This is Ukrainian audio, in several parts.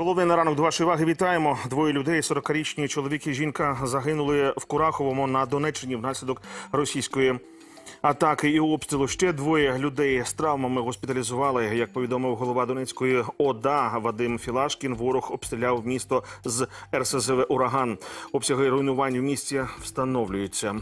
Головне на ранок до вашої уваги вітаємо. Двоє людей, 40-річні чоловік і жінка, загинули в Кураховому на Донеччині внаслідок російської атаки і обстрілу. Ще двоє людей з травмами госпіталізували. Як повідомив голова Донецької ОДА Вадим Філашкін, ворог обстріляв місто з РСЗВ Ураган. Обсяги руйнувань в місті встановлюються.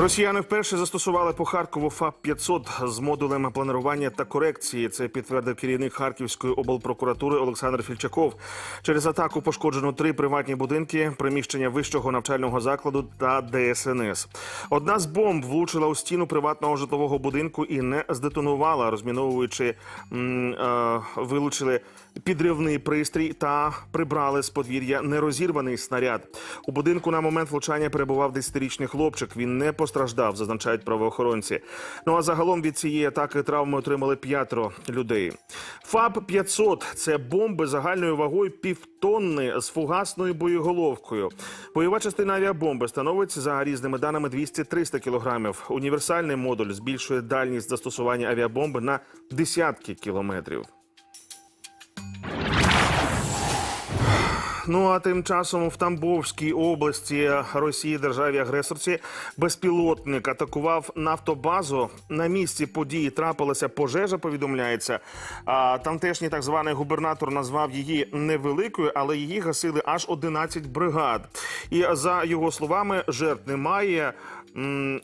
Росіяни вперше застосували по Харкову ФАП 500 з модулем планування та корекції. Це підтвердив керівник Харківської облпрокуратури Олександр Фільчаков. Через атаку пошкоджено три приватні будинки, приміщення вищого навчального закладу та ДСНС. Одна з бомб влучила у стіну приватного житлового будинку і не здетонувала, розміновуючи е, вилучили підривний пристрій та прибрали з подвір'я нерозірваний снаряд. У будинку на момент влучання перебував 10-річний хлопчик. Він не постраждав, зазначають правоохоронці. Ну а загалом від цієї атаки травми отримали п'ятеро людей. ФАБ 500 – це бомби загальною вагою півтонни з фугасною боєголовкою. Бойова частина авіабомби становить за різними даними 200-300 кілограмів. Універсальний модуль збільшує дальність застосування авіабомби на десятки кілометрів. Ну а тим часом в Тамбовській області Росії державі агресорці безпілотник атакував нафтобазу. На місці події трапилася пожежа. Повідомляється. А тамтешній так званий губернатор назвав її невеликою, але її гасили аж 11 бригад. І за його словами, жертв немає.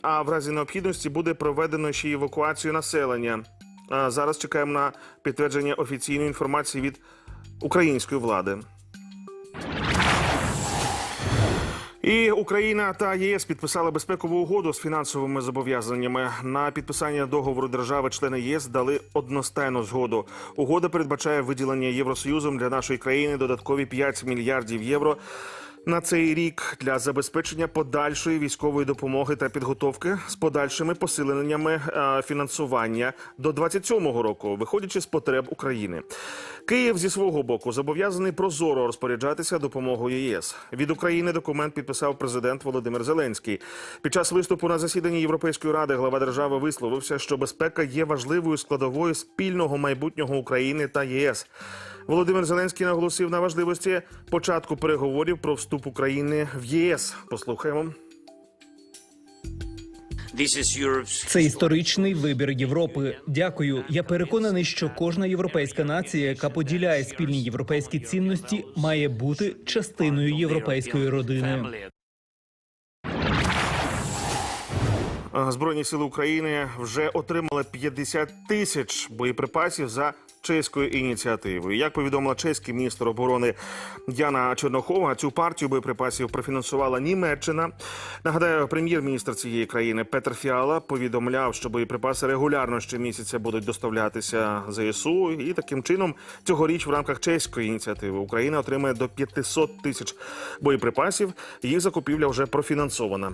А в разі необхідності буде проведено ще евакуацію населення. Зараз чекаємо на підтвердження офіційної інформації від української влади. І Україна та ЄС підписали безпекову угоду з фінансовими зобов'язаннями. На підписання договору держави-члени ЄС дали одностайну згоду. Угода передбачає виділення Євросоюзом для нашої країни додаткові 5 мільярдів євро. На цей рік для забезпечення подальшої військової допомоги та підготовки з подальшими посиленнями е, фінансування до 27-го року, виходячи з потреб України. Київ зі свого боку зобов'язаний прозоро розпоряджатися допомогою ЄС. Від України документ підписав президент Володимир Зеленський. Під час виступу на засіданні Європейської ради глава держави висловився, що безпека є важливою складовою спільного майбутнього України та єС. Володимир Зеленський наголосив на важливості початку переговорів про вступ України в ЄС. Послухаємо. Це історичний вибір Європи. Дякую. Я переконаний, що кожна європейська нація, яка поділяє спільні європейські цінності, має бути частиною європейської родини. Збройні сили України вже отримали 50 тисяч боєприпасів за чеською ініціативою. Як повідомила чеський міністр оборони Яна Чернохова, цю партію боєприпасів профінансувала Німеччина. Нагадаю, прем'єр-міністр цієї країни Петр Фіала повідомляв, що боєприпаси регулярно щомісяця будуть доставлятися ЗСУ, і таким чином цьогоріч в рамках чеської ініціативи Україна отримає до 500 тисяч боєприпасів. Їх закупівля вже профінансована.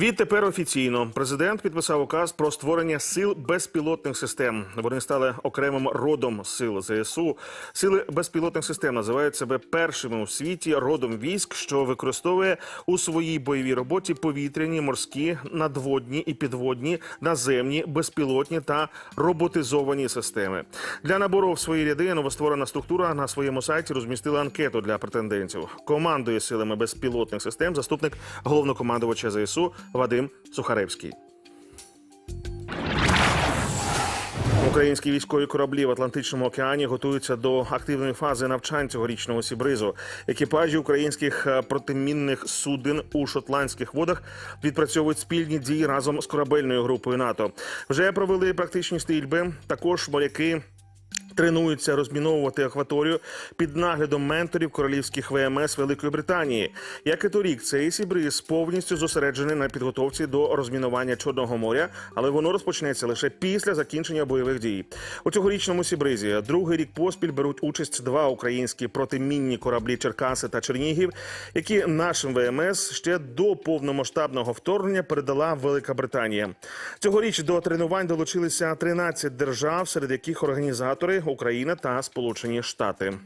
Відтепер офіційно президент підписав указ про створення сил безпілотних систем. Вони стали окремим родом сил ЗСУ. Сили безпілотних систем називають себе першими у світі родом військ, що використовує у своїй бойовій роботі повітряні, морські, надводні і підводні, наземні, безпілотні та роботизовані системи. Для набору в свої ряди новостворена структура на своєму сайті розмістила анкету для претендентів. Командує силами безпілотних систем заступник головнокомандувача ЗСУ Вадим Сухаревський. Українські військові кораблі в Атлантичному океані готуються до активної фази навчань цьогорічного сібризу. Екіпажі українських е, протимінних суден у шотландських водах відпрацьовують спільні дії разом з корабельною групою НАТО. Вже провели практичні стрільби. Також моряки. Тренуються розміновувати акваторію під наглядом менторів королівських ВМС Великої Британії. Як і торік, цей сібриз повністю зосереджений на підготовці до розмінування Чорного моря, але воно розпочнеться лише після закінчення бойових дій. У цьогорічному сібризі другий рік поспіль беруть участь два українські протимінні кораблі Черкаси та Чернігів, які нашим ВМС ще до повномасштабного вторгнення передала Велика Британія. Цьогоріч до тренувань долучилися 13 держав, серед яких організатори Україна та Сполучені Штати.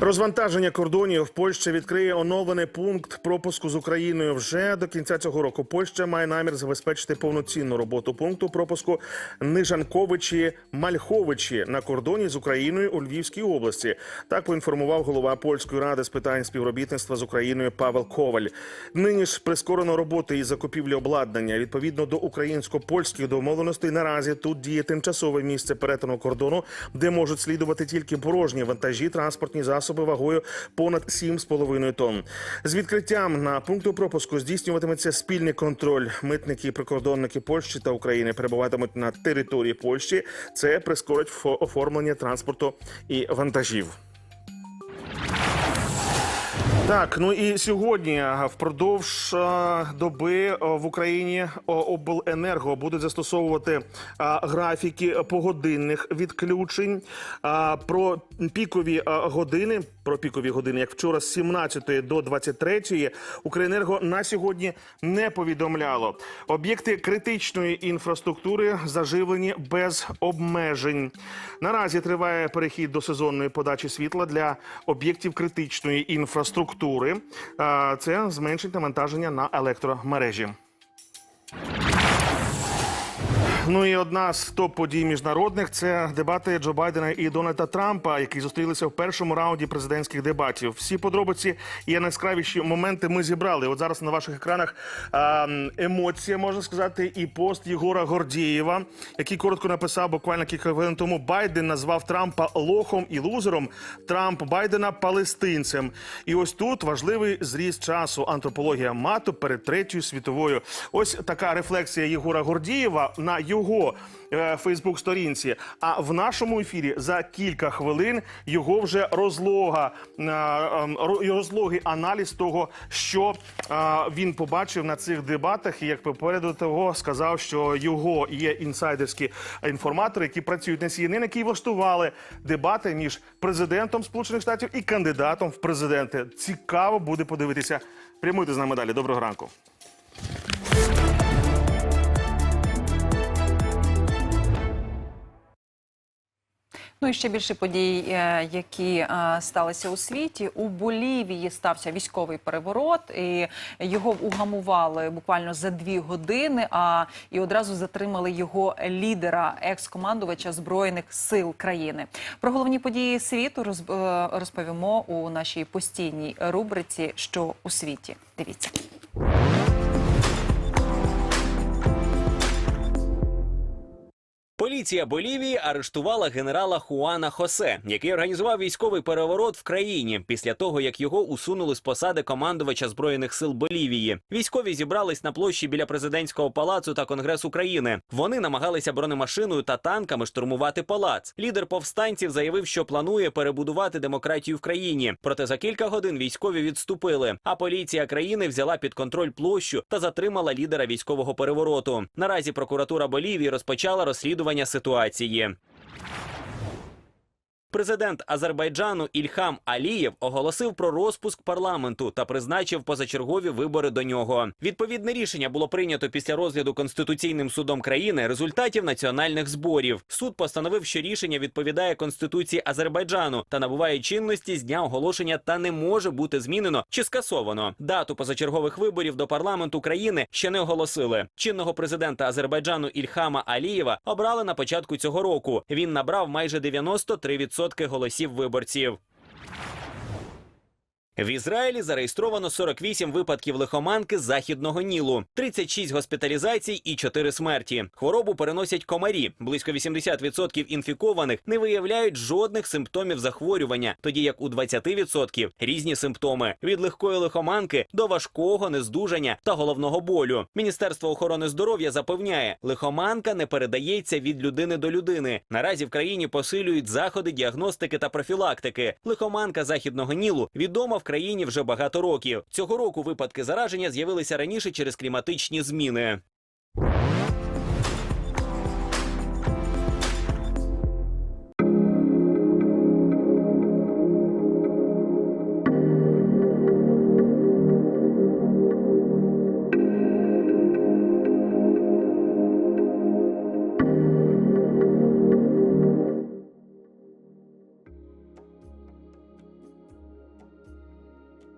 Розвантаження кордонів Польща відкриє оновлений пункт пропуску з Україною вже до кінця цього року. Польща має намір забезпечити повноцінну роботу пункту пропуску Нижанковичі Мальховичі на кордоні з Україною у Львівській області. Так поінформував голова польської ради з питань співробітництва з Україною Павел Коваль. Нині ж прискорено роботи із закупівлі обладнання відповідно до українсько-польських домовленостей. Наразі тут діє тимчасове місце перетину кордону, де можуть слідувати тільки порожні вантажі, транспортні засоби вагою понад 7,5 тонн. З відкриттям на пункту пропуску здійснюватиметься спільний контроль. Митники і прикордонники Польщі та України перебуватимуть на території Польщі. Це прискорить фо- оформлення транспорту і вантажів. Так, ну і сьогодні впродовж доби в Україні обленерго будуть застосовувати графіки погодинних відключень. Про пікові години, про пікові години, як вчора з 17 до 23, Укренерго на сьогодні не повідомляло. Об'єкти критичної інфраструктури заживлені без обмежень. Наразі триває перехід до сезонної подачі світла для об'єктів критичної інфраструктури. Це зменшить навантаження на електромережі. Ну і одна з топ-подій міжнародних це дебати Джо Байдена і Дональда Трампа, які зустрілися в першому раунді президентських дебатів. Всі подробиці і найяскравіші моменти ми зібрали. От зараз на ваших екранах емоція, можна сказати, і пост Єгора Гордієва, який коротко написав буквально кілька хвилин тому. Байден назвав Трампа лохом і лузером. Трамп Байдена палестинцем. І ось тут важливий зріст часу антропологія мату перед третьою світовою. Ось така рефлексія Єгора Гордієва на його е, Фейсбук-сторінці. А в нашому ефірі за кілька хвилин його вже розлога е, е, ро- розлогий аналіз того, що е, він побачив на цих дебатах. І як попереду того сказав, що його є інсайдерські інформатори, які працюють на CNN, які влаштували дебати між президентом Сполучених Штатів і кандидатом в президенти. Цікаво буде подивитися. Прямуйте з нами далі. Доброго ранку. Ну і ще більше подій, е, які е, сталися у світі. У Болівії стався військовий переворот, і його угамували буквально за дві години. А і одразу затримали його лідера, екс-командувача збройних сил країни. Про головні події світу е, розповімо у нашій постійній рубриці Що у світі. Дивіться. Поліція Болівії арештувала генерала Хуана Хосе, який організував військовий переворот в країні після того, як його усунули з посади командувача збройних сил Болівії. Військові зібрались на площі біля президентського палацу та Конгрес України. Вони намагалися бронемашиною та танками штурмувати палац. Лідер повстанців заявив, що планує перебудувати демократію в країні. Проте за кілька годин військові відступили. А поліція країни взяла під контроль площу та затримала лідера військового перевороту. Наразі прокуратура Болівії розпочала розслідування ситуації. Президент Азербайджану Ільхам Алієв оголосив про розпуск парламенту та призначив позачергові вибори до нього. Відповідне рішення було прийнято після розгляду конституційним судом країни результатів національних зборів. Суд постановив, що рішення відповідає конституції Азербайджану та набуває чинності з дня оголошення та не може бути змінено чи скасовано. Дату позачергових виборів до парламенту країни ще не оголосили. Чинного президента Азербайджану Ільхама Алієва обрали на початку цього року. Він набрав майже 93% голосів виборців. В Ізраїлі зареєстровано 48 випадків лихоманки західного Нілу, 36 госпіталізацій і 4 смерті. Хворобу переносять комарі. Близько 80% інфікованих не виявляють жодних симптомів захворювання, тоді як у 20% різні симптоми від легкої лихоманки до важкого нездужання та головного болю. Міністерство охорони здоров'я запевняє, лихоманка не передається від людини до людини. Наразі в країні посилюють заходи діагностики та профілактики. Лихоманка західного Нілу відома в країні вже багато років. Цього року випадки зараження з'явилися раніше через кліматичні зміни.